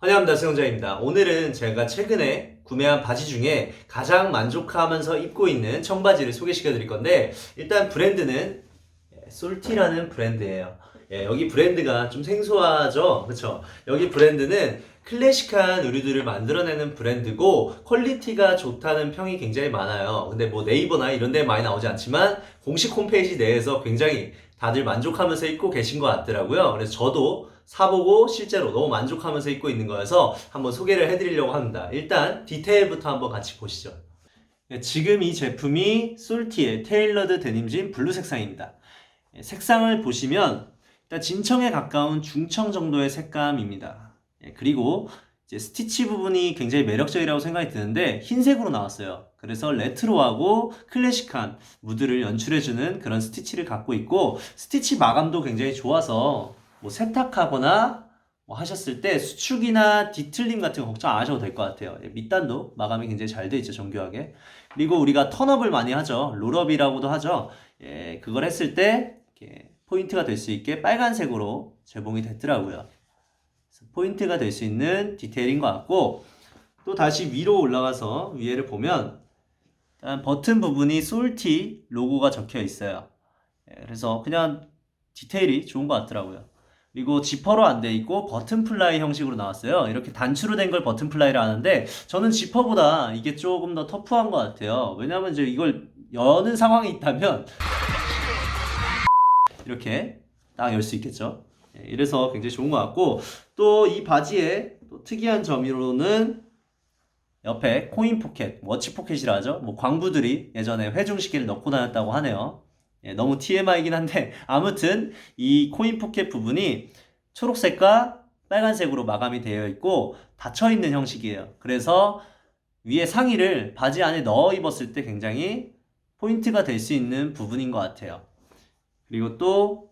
환영합니다. 수영자입니다. 오늘은 제가 최근에 구매한 바지 중에 가장 만족하면서 입고 있는 청바지를 소개시켜 드릴 건데 일단 브랜드는 예, 솔티라는 브랜드예요. 예, 여기 브랜드가 좀 생소하죠? 그쵸? 여기 브랜드는 클래식한 의류들을 만들어내는 브랜드고 퀄리티가 좋다는 평이 굉장히 많아요. 근데 뭐 네이버나 이런 데 많이 나오지 않지만 공식 홈페이지 내에서 굉장히 다들 만족하면서 입고 계신 것 같더라고요. 그래서 저도 사보고 실제로 너무 만족하면서 입고 있는 거여서 한번 소개를 해드리려고 합니다. 일단 디테일부터 한번 같이 보시죠. 네, 지금 이 제품이 솔티의 테일러드 데님진 블루 색상입니다. 예, 색상을 보시면 일단 진청에 가까운 중청 정도의 색감입니다. 예, 그리고 이제 스티치 부분이 굉장히 매력적이라고 생각이 드는데 흰색으로 나왔어요. 그래서 레트로하고 클래식한 무드를 연출해주는 그런 스티치를 갖고 있고 스티치 마감도 굉장히 좋아서 뭐 세탁하거나 뭐 하셨을 때 수축이나 뒤틀림 같은 거 걱정 안 하셔도 될 것 같아요. 예, 밑단도 마감이 굉장히 잘 돼 있죠, 정교하게. 그리고 우리가 턴업을 많이 하죠. 롤업이라고도 하죠. 예, 그걸 했을 때 이렇게 포인트가 될 수 있게 빨간색으로 제공이 됐더라고요. 포인트가 될 수 있는 디테일인 것 같고 또 다시 위로 올라가서 위에를 보면 버튼 부분이 솔티 로고가 적혀 있어요. 예, 그래서 그냥 디테일이 좋은 것 같더라고요. 그리고 지퍼로 안 돼 있고 버튼 플라이 형식으로 나왔어요. 이렇게 단추로 된 걸 버튼 플라이를 하는데 저는 지퍼보다 이게 조금 더 터프한 것 같아요. 왜냐하면 이제 이걸 여는 상황이 있다면 이렇게 딱 열 수 있겠죠. 예, 이래서 굉장히 좋은 것 같고 또 이 바지의 또 특이한 점으로는 옆에 코인 포켓, 워치 포켓이라 하죠. 뭐 광부들이 예전에 회중시계를 넣고 다녔다고 하네요. 예, 너무 TMI이긴 한데 아무튼 이 코인 포켓 부분이 초록색과 빨간색으로 마감이 되어 있고 닫혀 있는 형식이에요. 그래서 위에 상의를 바지 안에 넣어 입었을 때 굉장히 포인트가 될 수 있는 부분인 것 같아요. 그리고 또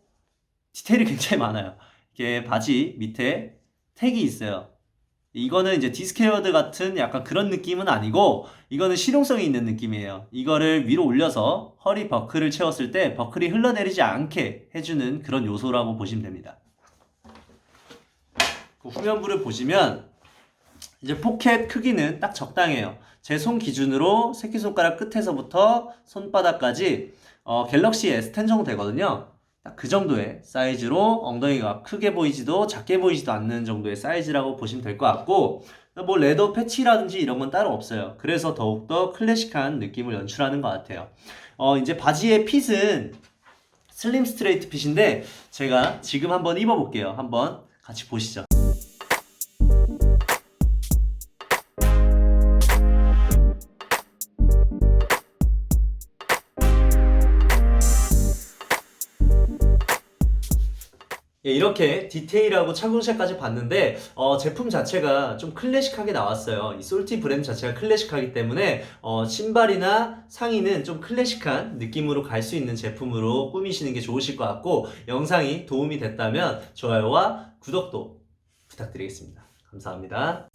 디테일이 굉장히 많아요. 이게 바지 밑에 택이 있어요. 이거는 이제 디스케어드 같은 약간 그런 느낌은 아니고 이거는 실용성이 있는 느낌이에요. 이거를 위로 올려서 허리 버클을 채웠을 때 버클이 흘러내리지 않게 해주는 그런 요소라고 보시면 됩니다. 그 후면부를 보시면 이제 포켓 크기는 딱 적당해요. 제 손 기준으로 새끼손가락 끝에서부터 손바닥까지 어, 갤럭시 S10 정도 되거든요. 딱 그 정도의 사이즈로 엉덩이가 크게 보이지도 작게 보이지도 않는 정도의 사이즈라고 보시면 될 것 같고 뭐 레더 패치라든지 이런 건 따로 없어요. 그래서 더욱더 클래식한 느낌을 연출하는 것 같아요. 어, 이제 바지의 핏은 슬림 스트레이트 핏인데 제가 지금 한번 입어볼게요. 한번 같이 보시죠. 예, 이렇게 디테일하고 착용샷까지 봤는데 어, 제품 자체가 좀 클래식하게 나왔어요. 이 솔티 브랜드 자체가 클래식하기 때문에 어, 신발이나 상의는 좀 클래식한 느낌으로 갈 수 있는 제품으로 꾸미시는 게 좋으실 것 같고 영상이 도움이 됐다면 좋아요와 구독도 부탁드리겠습니다. 감사합니다.